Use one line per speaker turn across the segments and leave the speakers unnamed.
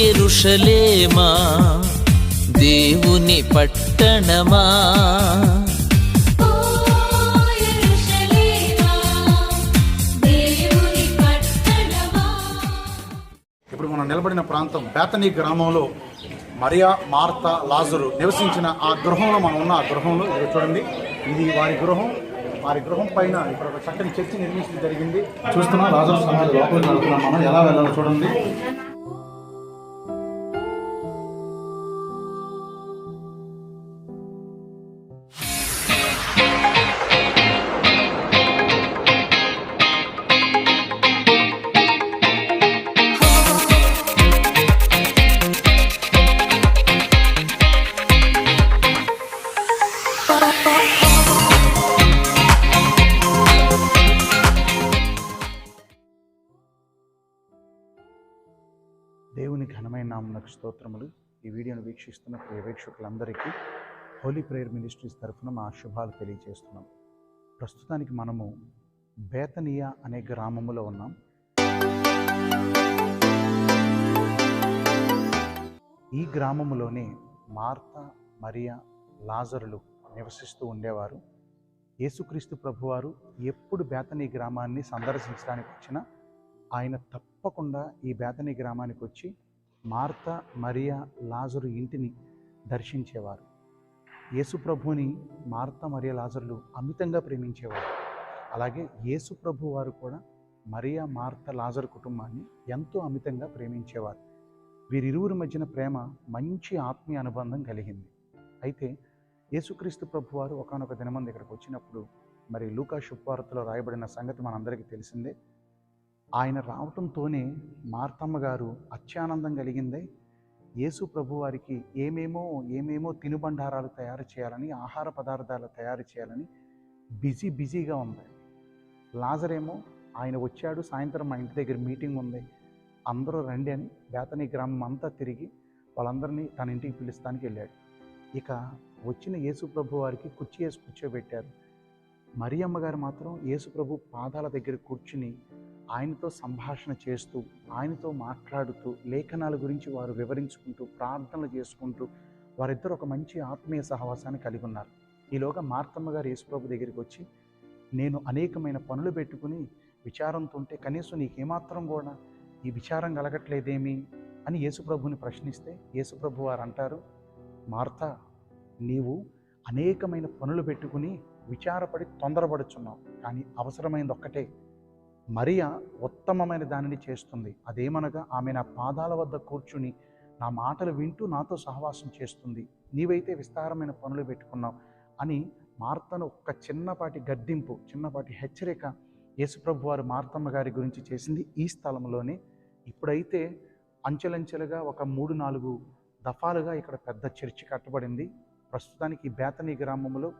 ఎరుషలేమా? దేవుని పట్టణమా?
ఓ యెరూషలేమా దేవుని పట్టణమా?
ఇప్పుడు మనం నిలబడిన ప్రాంతం బేతనీ గ్రామంలో మరియా మార్త లాజరు నివసించిన ఆ గృహంలో మనం ఉన్న ఆ గృహంలో ఇది చూడండి ఇది వారి గృహం. వారి గృహం పైన ఇక్కడ ఒక చక్కని చర్చి నిర్మించడం జరిగింది. చూస్తున్నాం లాజరు సమాధి లోపలికి వెళ్తున్నాం మనం. ఎలా వెళ్ళాలో చూడండి. దేవుని ఘనమైన నామనకు స్తోత్రములు. ఈ వీడియోను వీక్షిస్తున్న ప్రియ వీక్షకులందరికీ హోలీ ప్రేయర్ మినిస్ట్రీస్ తరఫున మా శుభాలు తెలియజేస్తున్నాం. ప్రస్తుతానికి మనము బేతనియా అనే గ్రామములో ఉన్నాం. ఈ గ్రామములోనే మార్త మరియా లాజరులు నివసిస్తూ ఉండేవారు. యేసుక్రీస్తు ప్రభువారు ఎప్పుడు బేతనీ గ్రామాన్ని సందర్శించడానికి వచ్చినా ఆయన తప్పకుండా ఈ బేతని గ్రామానికి వచ్చి మార్త మరియా లాజరు ఇంటిని దర్శించేవారు. యేసుప్రభుని మార్త మరియా లాజరులు అమితంగా ప్రేమించేవారు. అలాగే యేసుప్రభు వారు కూడా మరియా మార్త లాజరు కుటుంబాన్ని ఎంతో అమితంగా ప్రేమించేవారు. వీరిరువురి మధ్యన ప్రేమ మంచి ఆత్మీయ అనుబంధం కలిగింది. అయితే యేసుక్రీస్తు ప్రభు వారు ఒకనొక దినమంది ఇక్కడికి వచ్చినప్పుడు మరి లూకా శుభవార్తలో రాయబడిన సంగతి మనందరికీ తెలిసిందే. ఆయన రావటంతోనే మార్తమ్మ గారు అత్యానందం కలిగిందే యేసు ప్రభు వారికి ఏమేమో ఏమేమో తినుబండారాలు తయారు చేయాలని ఆహార పదార్థాలు తయారు చేయాలని బిజీ బిజీగా ఉంది. లాజరేమో ఆయన వచ్చాడు సాయంత్రం మా ఇంటి దగ్గర మీటింగ్ ఉంది. అందరూ రండి అని బేతని గ్రామం అంతా తిరిగి వాళ్ళందరినీ తన ఇంటికి పిలుస్తానికి వెళ్ళాడు. ఇక వచ్చిన యేసు ప్రభు వారికి కుర్చీ వేసి కూర్చోబెట్టారు. మరియమ్మ గారు మాత్రం యేసు ప్రభు పాదాల దగ్గర కూర్చుని ఆయనతో సంభాషణ చేస్తూ ఆయనతో మాట్లాడుతూ లేఖనాల గురించి వారు వివరించుకుంటూ ప్రార్థనలు చేసుకుంటూ వారిద్దరు ఒక మంచి ఆత్మీయ సహవాసాన్ని కలిగి ఉన్నారు. ఈలోగా మార్తమ్మ గారు యేసుప్రభు దగ్గరికి వచ్చి నేను అనేకమైన పనులు పెట్టుకుని విచారంతో ఉంటే కనీసం నీకేమాత్రం కూడా ఈ విచారం కలగట్లేదేమి? అని యేసుప్రభుని ప్రశ్నిస్తే యేసుప్రభు వారు అంటారు మార్త నీవు అనేకమైన పనులు పెట్టుకుని విచారపడి తొందరపడుచున్నావు. కానీ అవసరమైనది ఒక్కటే. మరియా ఉత్తమమైన దానిని చేస్తుంది. అదేమనగా ఆమె నా పాదాల వద్ద కూర్చుని నా మాటలు వింటూ నాతో సహవాసం చేస్తుంది. నీవైతే విస్తారమైన పనులు పెట్టుకున్నావు అని మార్తను ఒక్క చిన్నపాటి గద్దింపు చిన్నపాటి హెచ్చరిక యేసుప్రభు వారు మార్తమ్మ గారి గురించి చేసింది ఈ స్థలంలోనే. ఇప్పుడైతే అంచెలంచెలుగా ఒక మూడు నాలుగు దఫాలుగా ఇక్కడ పెద్ద చర్చి కట్టబడింది. ప్రస్తుతానికి ఈ బేతనీ గ్రామంలో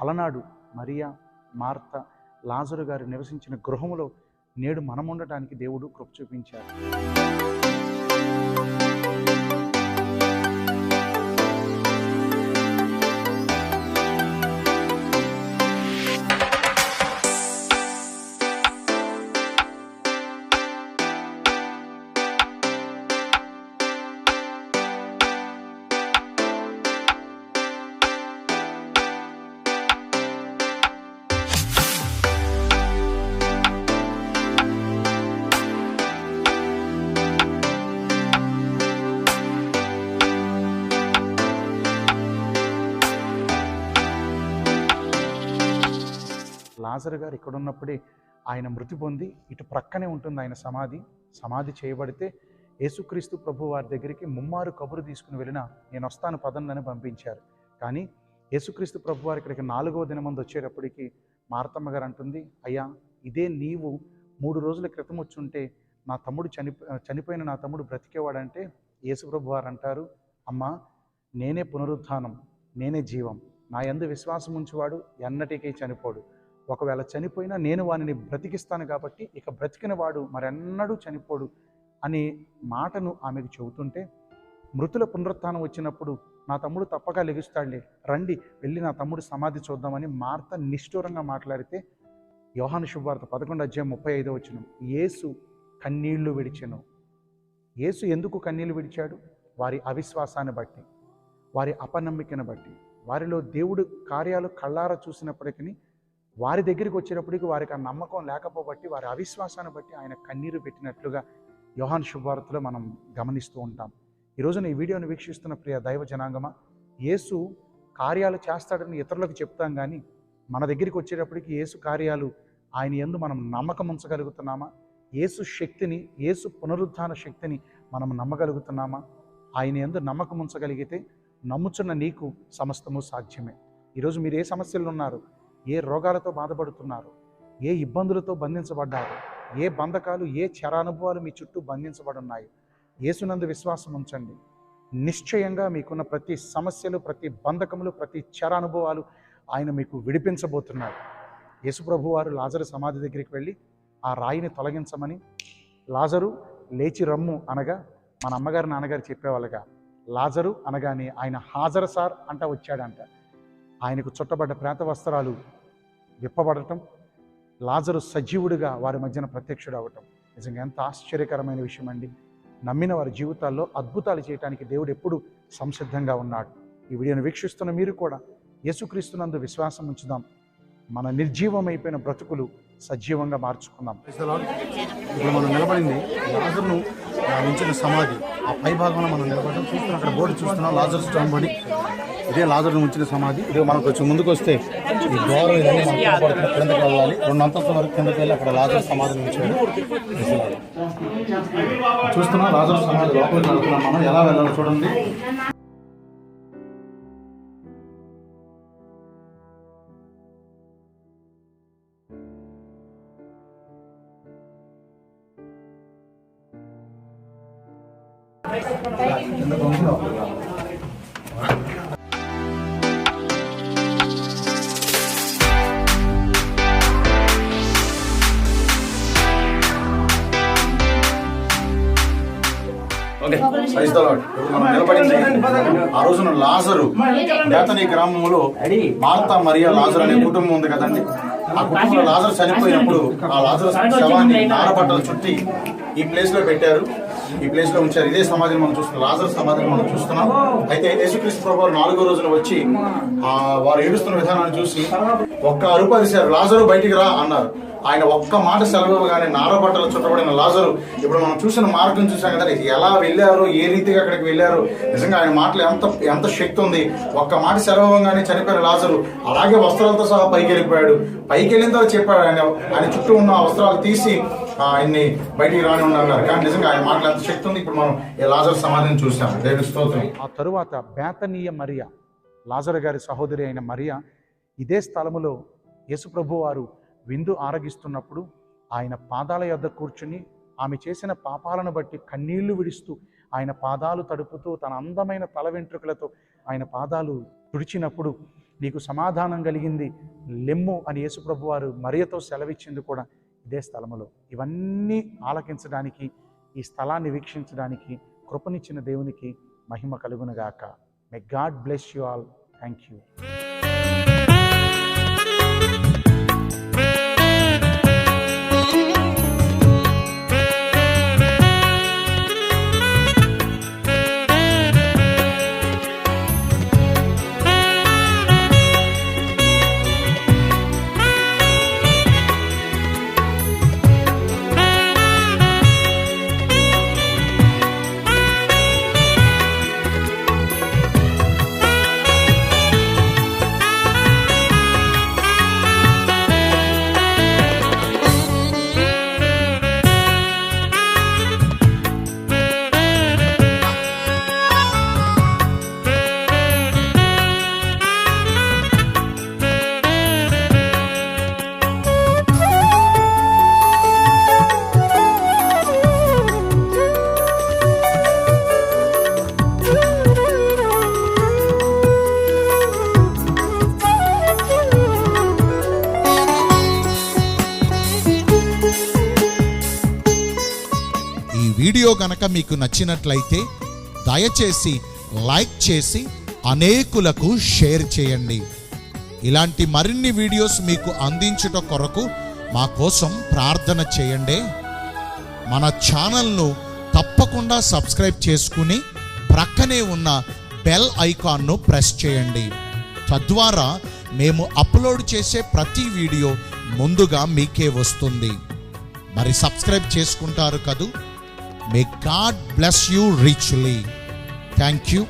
అలనాడు మరియా మార్త లాజరు గారు నివసించిన గృహములో నేడు మనం ఉండటానికి దేవుడు కృప చూపించారు లాజర్ గారు ఇక్కడ ఉన్నప్పుడే ఆయన మృతి పొంది ఇటు ప్రక్కనే ఉంటుంది ఆయన సమాధి. సమాధి చేయబడితే యేసుక్రీస్తు ప్రభు వారి దగ్గరికి ముమ్మారు కబురు తీసుకుని వెళ్ళిన నేను వస్తాను పదండి పంపించారు. కానీ యేసుక్రీస్తు ప్రభు వారి ఇక్కడికి నాలుగవ దినమంది వచ్చేటప్పటికి మార్తమ్మ గారు అంటుంది అయ్యా ఇదే నీవు మూడు రోజుల క్రితం వచ్చి ఉంటే నా తమ్ముడు చని చనిపోయిన నా తమ్ముడు బ్రతికేవాడంటే యేసుప్రభు వారు అంటారు అమ్మా నేనే పునరుత్థానం నేనే జీవం. నా యందు విశ్వాసం ఉంచేవాడు ఎన్నటికీ చనిపోడు. ఒకవేళ చనిపోయినా నేను వానిని బ్రతికిస్తాను కాబట్టి ఇక బ్రతికిన వాడు మరెన్నడూ చనిపోడు అనే మాటను ఆమెకు చెబుతుంటే మృతుల పునరుత్థానం వచ్చినప్పుడు నా తమ్ముడు తప్పక లెగుస్తాడులే రండి వెళ్ళి నా తమ్ముడు సమాధి చూద్దామని మార్త నిష్ఠూరంగా మాట్లాడితే యోహాను శుభార్త పదకొండు అధ్యాయం ముప్పై ఐదో వచ్చిన యేసు కన్నీళ్ళు విడిచెను. యేసు ఎందుకు కన్నీళ్ళు విడిచాడు? వారి అవిశ్వాసాన్ని బట్టి వారి అపనమ్మికను బట్టి వారిలో దేవుడు కార్యాలు కళ్ళారా చూసినప్పటికీ వారి దగ్గరికి వచ్చేటప్పటికి వారికి ఆ నమ్మకం లేకపోబట్టి వారి అవిశ్వాసాన్ని బట్టి ఆయన కన్నీరు పెట్టినట్లుగా యోహాన్ శుభార్తలో మనం గమనిస్తూ ఉంటాం. ఈరోజు ఈ వీడియోను వీక్షిస్తున్న ప్రియ దైవ జనాంగమ యేసు కార్యాలు చేస్తాడని ఇతరులకు చెప్తాం కానీ మన దగ్గరికి వచ్చేటప్పటికి యేసు కార్యాలు ఆయన ఎందు మనం నమ్మకం ఉంచగలుగుతున్నామా? యేసు శక్తిని యేసు పునరుద్ధాన శక్తిని మనం నమ్మగలుగుతున్నామా? ఆయన ఎందు నమ్మకం ఉంచగలిగితే నమ్ముచున్న నీకు సమస్తము సాధ్యమే. ఈరోజు మీరు ఏ సమస్యలు ఉన్నారు? ఏ రోగాలతో బాధపడుతున్నారు ఏ ఇబ్బందులతో బంధించబడ్డారు ఏ బంధకాలు ఏ చరానుభవాలు మీ చుట్టూ బంధించబడున్నాయి యేసునందు విశ్వాసం ఉంచండి. నిశ్చయంగా మీకున్న ప్రతి సమస్యలు ప్రతి బంధకములు ప్రతి చరానుభవాలు ఆయన మీకు విడిపించబోతున్నారు. యేసుప్రభు వారు లాజరు సమాధి దగ్గరికి వెళ్ళి ఆ రాయిని తొలగించమని లాజరు లేచి రమ్ము అనగా మన అమ్మగారు నాన్నగారు చెప్పేవాళ్ళుగా లాజరు అనగానే ఆయన హాజరు సార్ అంట వచ్చాడంట. ఆయనకు చుట్టబడ్డ ప్రేత వస్త్రాలు విప్పబడటం లాజరు సజీవుడిగా వారి మధ్యన ప్రత్యక్షుడు అవటం నిజంగా ఎంత ఆశ్చర్యకరమైన విషయం అండి నమ్మిన వారి జీవితాల్లో అద్భుతాలు చేయడానికి దేవుడు ఎప్పుడు సంసిద్ధంగా ఉన్నాడు. ఈ వీడియోను వీక్షిస్తున్న మీరు కూడా యేసుక్రీస్తునందు విశ్వాసం ఉంచుదాం. మన నిర్జీవమైపోయిన బ్రతుకులు సజీవంగా మార్చుకుందాం.
ఇప్పుడు మనం నిలబడింది లాజర్ను ఉంచిన సమాధి. ఆ పై భాగంలో మనం నిలబడడం. చూస్తున్నాం అక్కడ బోర్డు చూస్తున్నాం లాజర్ స్టాండ్ బడి ఇదే లాజర్ను ఉంచిన సమాధి. ఇదే మనకు కొంచెం ముందుకు వస్తే ఈ ద్వారం ఇవన్నీ మనకు కనపడుతుంది కిందకి వెళ్ళాలి. రెండు అంతస్తుల వరకు కిందకి వెళ్ళి అక్కడ లాజర్ సమాధిని ఉంచాడు చూస్తున్నా లాజర్ సమాధి లోపలికి వెళ్తున్నాం మనం. ఎలా వెళ్ళాలో చూడండి. మనం నిలబడింది ఆ రోజున లాజరు బేతనీ గ్రామంలో మార్తా మరియా లాజర్ అనే కుటుంబం ఉంది కదండి. ఆ కుటుంబంలో లాజర్ చనిపోయినప్పుడు ఆ లాజర్ శవాన్ని నారబట్టలు చుట్టి ఈ ప్లేస్లో పెట్టారు. ఈ ప్లేస్లో ఉంచారు. ఇదే సమాధిని మనం చూస్తున్నాం. లాజర్ సమాధిని మనం చూస్తున్నాం. అయితే యేసుక్రీస్తు ప్రభు నాలుగో రోజున వచ్చి ఆ వారు ఏడుస్తున్న విధానాన్ని చూసి ఒక్క అరుపు అరిశారు. లాజరు బయటికి రా అన్నారు. ఆయన ఒక్క మాట సెలవుగానే నారబట్టలు చుట్టబడిన లాజరు ఇప్పుడు మనం చూసిన మార్గం చూసాం కదా ఎలా వెళ్ళారు? ఏ రీతిగా అక్కడికి వెళ్ళారు? నిజంగా ఆయన మాటలు ఎంత ఎంత శక్తి ఉంది? ఒక్క మాట సెలవుగానే చనిపోయిన లాజరు అలాగే వస్త్రాలతో సహా పైకి వెళ్ళిపోయాడు. పైకి వెళ్ళిన తర్వాత చెప్పాడు ఆయన ఆయన చుట్టూ ఉన్న వస్త్రాలు తీసి ఆయన్ని బయటికి రాని ఉన్నారు కానీ నిజంగా ఆయన మాట్లాడే శక్తి ఉంది. ఇప్పుడు మనం లాజర్ సమాధిని చూసాము. దేవుడి స్తోత్రం.
ఆ తరువాత బేతనీయ మరియా లాజరు గారి సహోదరి అయిన మరియా ఇదే స్థలములో యేసుప్రభు వారు విందు ఆరగిస్తున్నప్పుడు ఆయన పాదాల యొద్ద కూర్చుని ఆమె చేసిన పాపాలను బట్టి కన్నీళ్ళు విడుస్తూ ఆయన పాదాలు తడుపుతూ తన అందమైన తల వెంట్రుకలతో ఆయన పాదాలు తుడిచినప్పుడు నీకు సమాధానం కలిగింది. లెమ్ము అని యేసుప్రభు వారు మరియతో సెలవిచ్చింది కూడా. ఇదే స్థలములో. ఇవన్నీ ఆలకించడానికి ఈ స్థలాన్ని వీక్షించడానికి కృపనిచ్చిన దేవునికి మహిమ కలుగునుగాక. May God bless you all thank you
video కనుక మీకు నచ్చినట్లయితే దయచేసి లైక్ చేసి అనేకులకు షేర్ చేయండి. ఇలాంటి మరిన్ని వీడియోస్ మీకు అందించుట కొరకు మా కోసం ప్రార్థన చేయండి. మన ఛానల్ను తప్పకుండా సబ్స్క్రైబ్ చేసుకుని ప్రక్కనే ఉన్న బెల్ ఐకాన్ను ప్రెస్ చేయండి. తద్వారా మేము అప్లోడ్ చేసే ప్రతి వీడియో ముందుగా మీకే వస్తుంది. మరి సబ్స్క్రైబ్ చేసుకుంటారు కదూ? May God bless you richly thank you